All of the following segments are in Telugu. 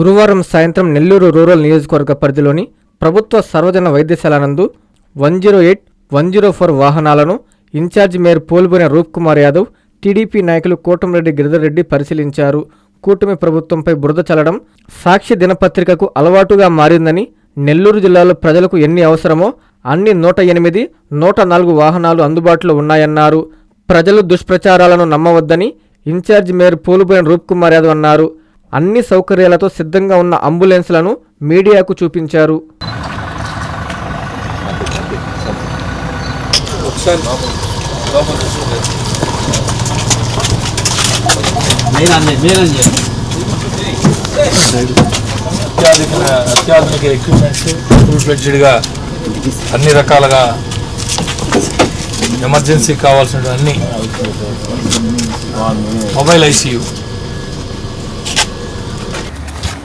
గురువారం సాయంత్రం నెల్లూరు రూరల్ నియోజకవర్గ పరిధిలోని ప్రభుత్వ సర్వజన వైద్యశాల నందు one zero eight one zero four వాహనాలను incharge mayor Poluboina Roop Kumar Yadav TDP నాయకులు కోటంరెడ్డి గిరిధర్ రెడ్డి పరిశీలించారు. కూటమి ప్రభుత్వంపై బురద చల్లడం సాక్షి దినపత్రికకు అలవాటుగా మారిందని నెల్లూరు జిల్లాలో ప్రజలకు ఎన్ని అవసరమో అన్ని నూట ఎనిమిది నూట నాలుగు వాహనాలు అందుబాటులో ఉన్నాయన్నారు. ప్రజలు దుష్ప్రచారాలను నమ్మవద్దని ఇన్ఛార్జ్ మేయర్ పోలుబోయిన రూప్ కుమార్ యాదవ్ అన్నారు. అన్ని సౌకర్యాలతో సిద్ధంగా ఉన్న అంబులెన్స్లను మీడియాకు చూపించారు. అత్యాధునిక అత్యాధునిక ఎక్విప్మెంట్స్ ఫుల్ ఫ్లెడ్జ్డ్గా అన్ని రకాలుగా ఎమర్జెన్సీ కావాల్సిన అన్ని మొబైల్ ఐసీయూ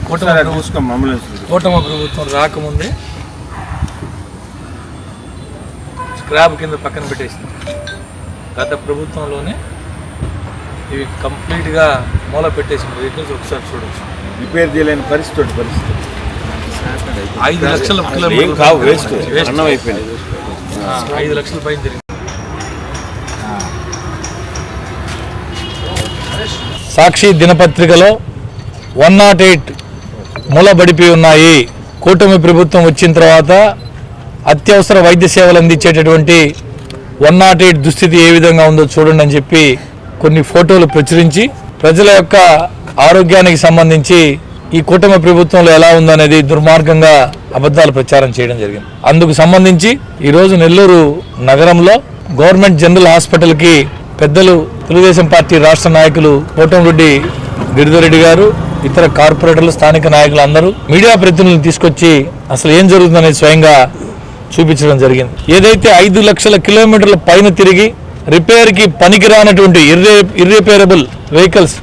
కూటమి ప్రభుత్వం- కూటమి ప్రభుత్వం రాకముందే స్క్రాప్ కింద పక్కన పెట్టేసింది గత ప్రభుత్వంలోనే ఇవి కంప్లీట్గా మూల పెట్టేసిన. వెహికల్స్ ఒకసారి చూడొచ్చు. రిపేర్ చేయలేని పరిస్థితి పరిస్థితి ఐదు లక్షల కావు వేస్ట్. అన్నం అయిపోయింది. ఐదు లక్షల పైన తిరిగి సాక్షి దినపత్రికలో వన్ నాట్ ఎయిట్ మూలబడిపోయి ఉన్నాయి. కూటమి ప్రభుత్వం వచ్చిన తర్వాత అత్యవసర వైద్య సేవలు అందించేటటువంటి వన్ నాట్ ఎయిట్ దుస్థితి ఏ విధంగా ఉందో చూడండి అని చెప్పి కొన్ని ఫోటోలు ప్రచురించి ప్రజల యొక్క ఆరోగ్యానికి సంబంధించి ఈ కూటమి ప్రభుత్వంలో ఎలా ఉందనేది దుర్మార్గంగా అబద్ధాలు ప్రచారం చేయడం జరిగింది. అందుకు సంబంధించి ఈరోజు నెల్లూరు నగరంలో గవర్నమెంట్ జనరల్ హాస్పిటల్కి పెద్దలు తెలుగుదేశం పార్టీ రాష్ట్ర నాయకులు కోటంరెడ్డి గిరిధరెడ్డి గారు ఇతర కార్పొరేటర్లు స్థానిక నాయకులు అందరూ మీడియా ప్రతినిధులను తీసుకొచ్చి అసలు ఏం జరుగుతుందనేది స్వయంగా చూపించడం జరిగింది. ఏదైతే ఐదు లక్షల కిలోమీటర్ల పైన తిరిగి రిపేర్కి పనికిరానటువంటి ఇర్రే ఇర్రిపేరబుల్ వెహికల్స్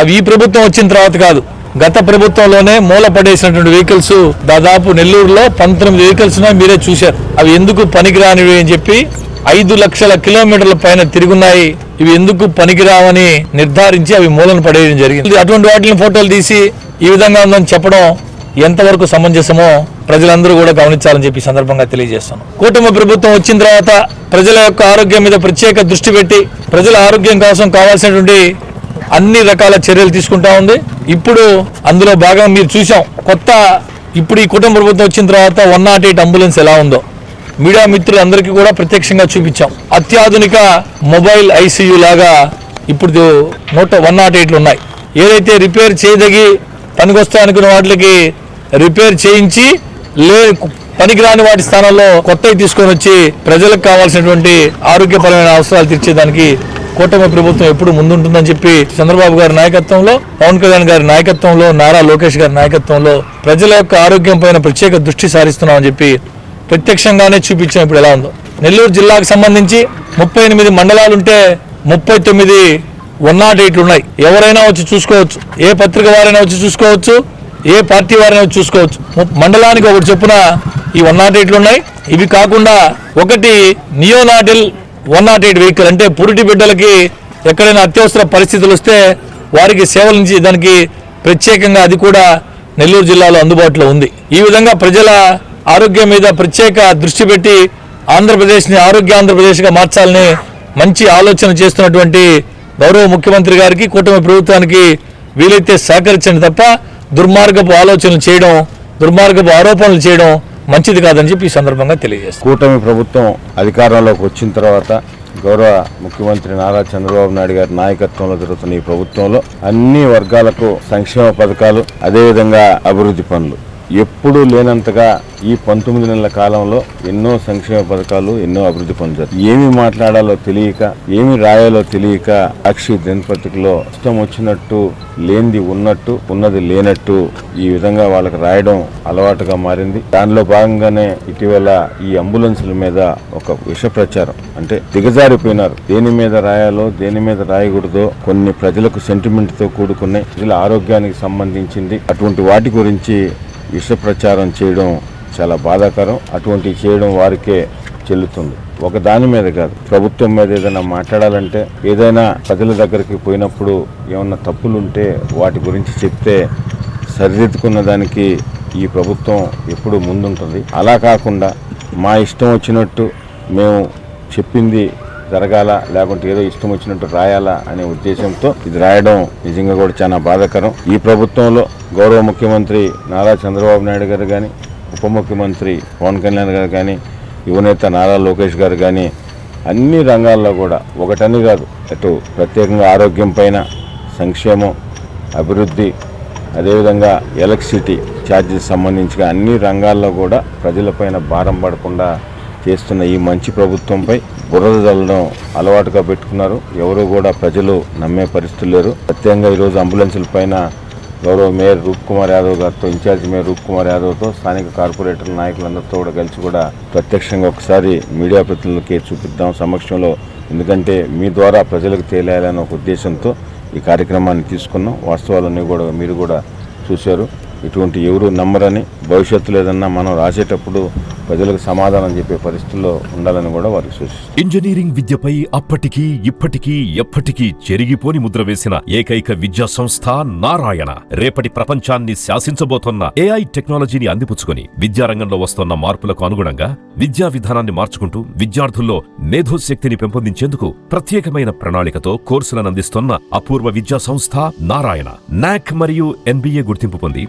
అవి ఈ ప్రభుత్వం వచ్చిన తర్వాత కాదు గత ప్రభుత్వంలోనే మూల పడేసినటువంటి వెహికల్స్ దాదాపు నెల్లూరులో పంతొమ్మిది వెహికల్స్ మీరే చూశారు. అవి ఎందుకు పనికిరానివి అని చెప్పి ఐదు లక్షల కిలోమీటర్ల పైన తిరుగున్నాయి. ఇవి ఎందుకు పనికిరావని నిర్ధారించి అవి మూలన పడేయడం జరిగింది. అటువంటి వాటిని ఫోటోలు తీసి ఈ విధంగా ఉందని చెప్పడం ఎంతవరకు సమంజసమో ప్రజలందరూ కూడా గమనించాలని చెప్పి ఈ సందర్భంగా తెలియజేస్తాను కూటమి ప్రభుత్వం వచ్చిన తర్వాత ప్రజల యొక్క ఆరోగ్యం మీద ప్రత్యేక దృష్టి పెట్టి ప్రజల ఆరోగ్యం కోసం కావాల్సినటువంటి అన్ని రకాల చర్యలు తీసుకుంటా ఉంది. ఇప్పుడు అందులో భాగంగా మీరు చూసాం కొత్త ఇప్పుడు ఈ కుటుంబ ప్రభుత్వం వచ్చిన తర్వాత వన్ నాట్ ఎయిట్ అంబులెన్స్ ఎలా ఉందో. మీడియా మిత్రులందరికీ కూడా ప్రత్యక్షంగా చూపించాం. అత్యాధునిక మొబైల్ ఐసీయూ లాగా ఇప్పుడు నూట వన్ నాట్ ఎయిట్లు ఉన్నాయి. ఏదైతే రిపేర్ చేయదగి పనికొస్తాయి అనుకున్న వాటికి రిపేర్ చేయించి లే పనికిరాని వాటి స్థానంలో కొత్తవి తీసుకొని వచ్చి ప్రజలకు కావాల్సినటువంటి ఆరోగ్యపరమైన అవసరాలు తీర్చేదానికి కూటమి ప్రభుత్వం ఎప్పుడు ముందుంటుందని చెప్పి చంద్రబాబు గారి నాయకత్వంలో పవన్ కళ్యాణ్ గారి నాయకత్వంలో నారా లోకేష్ గారి నాయకత్వంలో ప్రజల యొక్క ఆరోగ్యం పైన ప్రత్యేక దృష్టి సారిస్తున్నామని చెప్పి ప్రత్యక్షంగానే చూపించాం ఇప్పుడు ఎలా ఉందో. నెల్లూరు జిల్లాకు సంబంధించి ముప్పై ఎనిమిది మండలాలు ఉంటే ముప్పై తొమ్మిది వన్ నాట్ ఎయిట్లు ఉన్నాయి. ఎవరైనా వచ్చి చూసుకోవచ్చు. ఏ పత్రిక వారైనా వచ్చి చూసుకోవచ్చు. ఏ పార్టీ వారైనా వచ్చి చూసుకోవచ్చు. మండలానికి ఒకటి చొప్పున ఈ వన్ నాట్ ఎయిట్లు ఉన్నాయి. ఇవి కాకుండా ఒకటి neonatal one nought eight vehicle అంటే పురిటి బిడ్డలకి ఎక్కడైనా అత్యవసర పరిస్థితులు వస్తే వారికి సేవలు నుంచి దానికి ప్రత్యేకంగా అది కూడా నెల్లూరు జిల్లాలో అందుబాటులో ఉంది. ఈ విధంగా ప్రజల ఆరోగ్యం మీద ప్రత్యేక దృష్టి పెట్టి ఆంధ్రప్రదేశ్ని ఆరోగ్య ఆంధ్రప్రదేశ్గా మార్చాలని మంచి ఆలోచన చేస్తున్నటువంటి గౌరవ ముఖ్యమంత్రి గారికి కూటమి ప్రభుత్వానికి వీలైతే సహకరించండి తప్ప దుర్మార్గపు ఆలోచనలు చేయడం దుర్మార్గపు ఆరోపణలు చేయడం మంచిది కాదని చెప్పి ఈ సందర్భంగా తెలియజేస్తాను కూటమి ప్రభుత్వం అధికారంలోకి వచ్చిన తర్వాత గౌరవ ముఖ్యమంత్రి నారా చంద్రబాబు నాయుడు గారి నాయకత్వంలో జరుగుతున్న ఈ ప్రభుత్వంలో అన్ని వర్గాలకు సంక్షేమ పథకాలు అదేవిధంగా అభివృద్ధి పనులు. ఎప్పుడూ లేనంతగా ఈ పంతొమ్మిది నెలల కాలంలో ఎన్నో సంక్షేమ పథకాలు ఎన్నో అభివృద్ధి పనులు ఏమి మాట్లాడాలో తెలియక ఏమి రాయాలో తెలియక సాక్షి దినపత్రికలో ఇష్టం వచ్చినట్టు లేనిది ఉన్నట్టు ఉన్నది లేనట్టు ఈ విధంగా వాళ్ళకి రాయడం అలవాటుగా మారింది. దానిలో భాగంగానే ఇటీవల ఈ అంబులెన్సుల మీద ఒక విష ప్రచారం అంటే దిగజారిపోయినారు. దేని మీద రాయాలో దేని మీద రాయకూడదో కొన్ని ప్రజలకు సెంటిమెంట్తో కూడుకున్నాయి. ప్రజల ఆరోగ్యానికి సంబంధించింది. అటువంటి వాటి గురించి విష ప్రచారం చేయడం చాలా బాధాకరం. అటువంటి చేయడం వారికే చెల్లుతుంది. ఒక దాని మీద కాదు ప్రభుత్వం మీద ఏదైనా మాట్లాడాలంటే ఏదైనా ప్రజల దగ్గరికి పోయినప్పుడు ఏమన్నా తప్పులుంటే వాటి గురించి చెప్తే సరిదిద్దుకున్న దానికి ఈ ప్రభుత్వం ఎప్పుడు ముందుంటుంది. అలా కాకుండా మా ఇష్టం వచ్చినట్టు మేము చెప్పింది జరగాల లేకుంటే ఏదో ఇష్టం వచ్చినట్టు రాయాలా అనే ఉద్దేశంతో ఇది రాయడం నిజంగా కూడా చాలా బాధాకరం. ఈ ప్రభుత్వంలో గౌరవ ముఖ్యమంత్రి నారా చంద్రబాబు నాయుడు గారు కానీ ఉప ముఖ్యమంత్రి పవన్ కళ్యాణ్ గారు కానీ యువనేత నారా లోకేష్ గారు కానీ అన్ని రంగాల్లో కూడా ఒకటని కాదు అటు ప్రత్యేకంగా ఆరోగ్యం పైన సంక్షేమం అభివృద్ధి అదేవిధంగా ఎలక్ట్రిసిటీ ఛార్జెస్ సంబంధించిన అన్ని రంగాల్లో కూడా ప్రజలపైన భారం పడకుండా చేస్తున్న ఈ మంచి ప్రభుత్వంపై బురద చల్లడం అలవాటుగా పెట్టుకున్నారు. ఎవరు కూడా ప్రజలు నమ్మే పరిస్థితులు లేరు. ప్రత్యేకంగా ఈరోజు అంబులెన్సుల పైన గౌరవ మేయర్ రూప్ కుమార్ యాదవ్ గారితో ఇన్ఛార్జ్ మేయర్ రూప్ కుమార్ యాదవ్తో స్థానిక కార్పొరేటర్ నాయకులందరితో కూడా కలిసి కూడా ప్రత్యక్షంగా ఒకసారి మీడియా ప్రతినిధులకి చూపిద్దాం సమక్షంలో. ఎందుకంటే మీ ద్వారా ప్రజలకు తేలాలనే ఒక ఉద్దేశంతో ఈ కార్యక్రమాన్ని తీసుకున్నాం. వాస్తవాలన్నీ కూడా మీరు కూడా చూశారు. ఇటువంటి ఎవరు నమ్మరని భవిష్యత్తులో ఏదన్నా మనం రాసేటప్పుడు ప్రజలకు సమాధానం చెప్పే పరిస్థితుల్లో ఉండాలని కూడా వారికి సూచిస్తారు ఇంజనీరింగ్ విద్యపై అప్పటికీ ఇప్పటికీ ఎప్పటికీ చెరిగిపోని ముద్ర వేసిన ఏకైక విద్యా సంస్థ నారాయణ. రేపటి ప్రపంచాన్ని శాసించబోతోన్న ఏఐ టెక్నాలజీని అందిపుచ్చుకొని విద్యారంగంలో వస్తున్న మార్పులకు అనుగుణంగా విద్యా విధానాన్ని మార్చుకుంటూ విద్యార్థుల్లో మేధోశక్తిని పెంపొందించేందుకు ప్రత్యేకమైన ప్రణాళికతో కోర్సులను అందిస్తున్న అపూర్వ విద్యా సంస్థ నారాయణ. నాక్ మరియు ఎన్బిఏ గుర్తింపు పొంది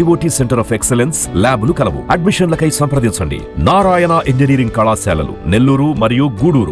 IoT centre of excellence ల్యాబ్లు కలవు. అడ్మిషన్లకై సంప్రదించండి. నారాయణ ఇంజనీరింగ్ కళాశాలలు నెల్లూరు మరియు గూడూరు.